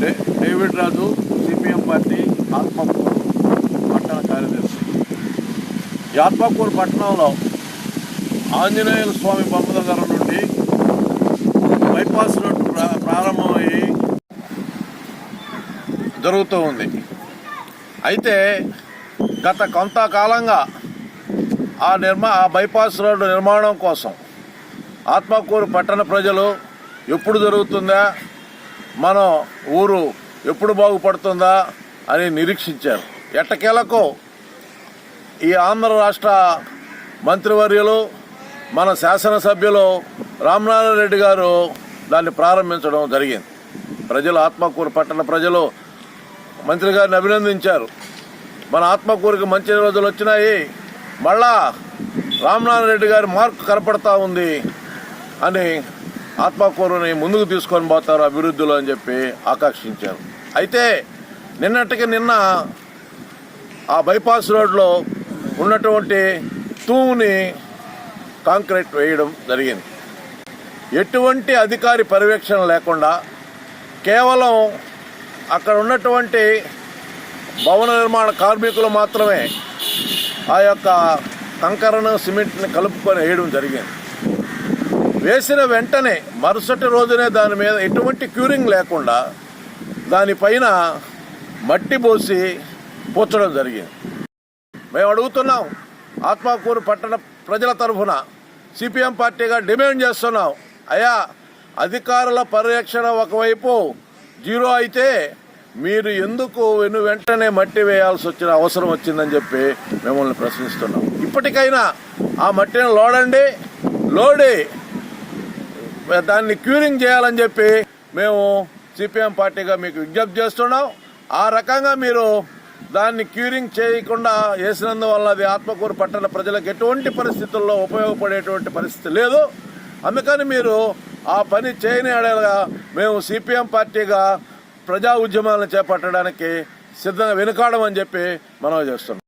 David Raju CPM party Atmakur పట్టణ కార్యదర్శి. ఈ ఆత్మకూరు పట్టణంలో ఆంజనేయుల స్వామి బొమ్మల ధర నుండి బైపాస్ రోడ్డు ప్రారంభమయ్యి జరుగుతూ ఉంది. అయితే గత కొంతకాలంగా ఆ నిర్మా ఆ బైపాస్ రోడ్డు నిర్మాణం కోసం ఆత్మకూరు పట్టణ ప్రజలు ఎప్పుడు జరుగుతుందా మన ఊరు ఎప్పుడు బాగుపడుతుందా అని నిరీక్షించారు. ఎట్టకేలకు ఈ ఆంధ్ర రాష్ట్ర మంత్రివర్యులు మన శాసనసభ్యులు రామనారాయణ రెడ్డి గారు దాన్ని ప్రారంభించడం జరిగింది. ప్రజలు ఆత్మకూరు పట్టణ ప్రజలు మంత్రి గారిని అభినందించారు. మన ఆత్మకూరుకి మంచి రోజులు వచ్చినాయి. మళ్ళా రామనారాయణ రెడ్డి గారి మార్కు కనపడతా ఉంది అని ఆత్మకూరుని ముందుకు తీసుకొని పోతారు అభివృద్ధిలో అని చెప్పి ఆకాంక్షించారు. అయితే నిన్నటికి నిన్న ఆ బైపాస్ రోడ్లో ఉన్నటువంటి తూముని కాంక్రీట్ వేయడం జరిగింది. ఎటువంటి అధికారి పర్యవేక్షణ లేకుండా కేవలం అక్కడ ఉన్నటువంటి భవన నిర్మాణ కార్మికులు మాత్రమే ఆ యొక్క కంకరను సిమెంట్ని కలుపుకొని వేయడం జరిగింది. వేసిన వెంటనే మరుసటి రోజునే దాని మీద ఎటువంటి క్యూరింగ్ లేకుండా దానిపైన మట్టి పోసి పూడ్చడం జరిగింది. మేము అడుగుతున్నాం ఆత్మకూరు పట్టణ ప్రజల తరఫున సిపిఎం పార్టీగా డిమాండ్ చేస్తున్నాం. అయా అధికారుల పరిరక్షణ ఒకవైపు జీరో అయితే మీరు ఎందుకు వెను వెంటనే మట్టి వేయాల్సి వచ్చిన అవసరం వచ్చిందని చెప్పి మిమ్మల్ని ప్రశ్నిస్తున్నాం. ఇప్పటికైనా ఆ మట్టిని లోడండి లోడి దాన్ని క్యూరింగ్ చేయాలని చెప్పి మేము సిపిఎం పార్టీగా మీకు విజ్ఞప్తి చేస్తున్నాం. ఆ రకంగా మీరు దాన్ని క్యూరింగ్ చేయకుండా వేసినందువల్ల అది ఆత్మకూరు పట్టణ ప్రజలకు ఎటువంటి పరిస్థితుల్లో ఉపయోగపడేటువంటి పరిస్థితి లేదు. అందుకని మీరు ఆ పని చేయని అడగా మేము సిపిఎం పార్టీగా ప్రజా ఉద్యమాలను చేపట్టడానికి సిద్ధంగా వెనుకాడమని చెప్పి మనవి చేస్తున్నాం.